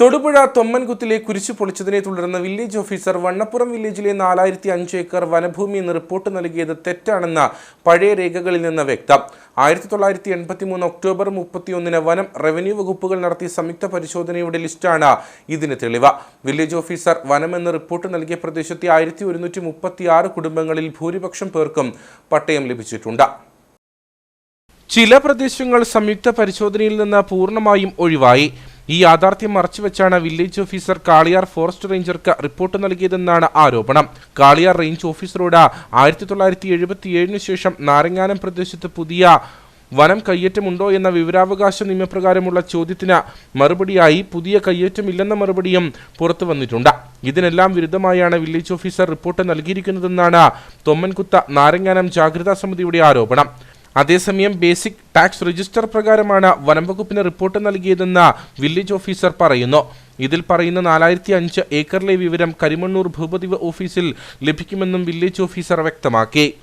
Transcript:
തൊടുപുഴ തൊമ്മൻകുത്തിലെ കുരിശു പൊളിച്ചതിനെ തുടർന്ന് village officer Vannappuram വില്ലേജിലെ നാലായിരത്തി അഞ്ച് ഏക്കർ വനഭൂമി എന്ന് റിപ്പോർട്ട് നൽകിയത് തെറ്റാണെന്ന പഴയ രേഖകളിൽ നിന്ന് വ്യക്തം. ആയിരത്തി തൊള്ളായിരത്തി എൺപത്തി മൂന്ന് ഒക്ടോബർ മുപ്പത്തിയൊന്നിന് വനം റവന്യൂ വകുപ്പുകൾ നടത്തിയ സംയുക്ത പരിശോധനയുടെ ലിസ്റ്റാണ് ഇതിന് തെളിവ്. വില്ലേജ് ഓഫീസർ വനം എന്ന് റിപ്പോർട്ട് നൽകിയ പ്രദേശത്തെ ആയിരത്തി ഒരുന്നൂറ്റി മുപ്പത്തി ആറ് കുടുംബങ്ങളിൽ ഭൂരിപക്ഷം പേർക്കും പട്ടയം ലഭിച്ചിട്ടുണ്ട്. ചില പ്രദേശങ്ങൾ സംയുക്ത പരിശോധനയിൽ നിന്ന് പൂർണമായും ഒഴിവായി. ഈ യാഥാർത്ഥ്യം മറച്ചുവെച്ചാണ് വില്ലേജ് ഓഫീസർ കാളിയാർ ഫോറസ്റ്റ് റേഞ്ചർക്ക് റിപ്പോർട്ട് നൽകിയതെന്നാണ് ആരോപണം. കാളിയാർ റേഞ്ച് ഓഫീസറോട് ആയിരത്തി തൊള്ളായിരത്തി എഴുപത്തിയേഴിന് ശേഷം നാരങ്ങാനം പ്രദേശത്ത് പുതിയ വനം കയ്യേറ്റമുണ്ടോ എന്ന വിവരാവകാശ നിയമപ്രകാരമുള്ള ചോദ്യത്തിന് മറുപടിയായി പുതിയ കയ്യേറ്റമില്ലെന്ന മറുപടിയും പുറത്തു വന്നിട്ടുണ്ട്. ഇതിനെല്ലാം വിരുദ്ധമായാണ് വില്ലേജ് ഓഫീസർ റിപ്പോർട്ട് നൽകിയിരിക്കുന്നതെന്നാണ് തൊമ്മൻകുത്ത നാരങ്ങാനം ജാഗ്രതാ സമിതിയുടെ ആരോപണം. അതേസമയം ബേസിക് ടാക്സ് രജിസ്റ്റർ പ്രകാരമാണ് വനംവകുപ്പിന് റിപ്പോർട്ട് നൽകിയതെന്ന് വില്ലേജ് ഓഫീസർ പറയുന്നു. ഇതിൽ പറയുന്ന നാലായിരത്തി അഞ്ച് ഏക്കറിലെ വിവരം കരിമണ്ണൂർ ഭൂപതിവ് ഓഫീസിൽ ലഭിക്കുമെന്നും വില്ലേജ് ഓഫീസർ വ്യക്തമാക്കി.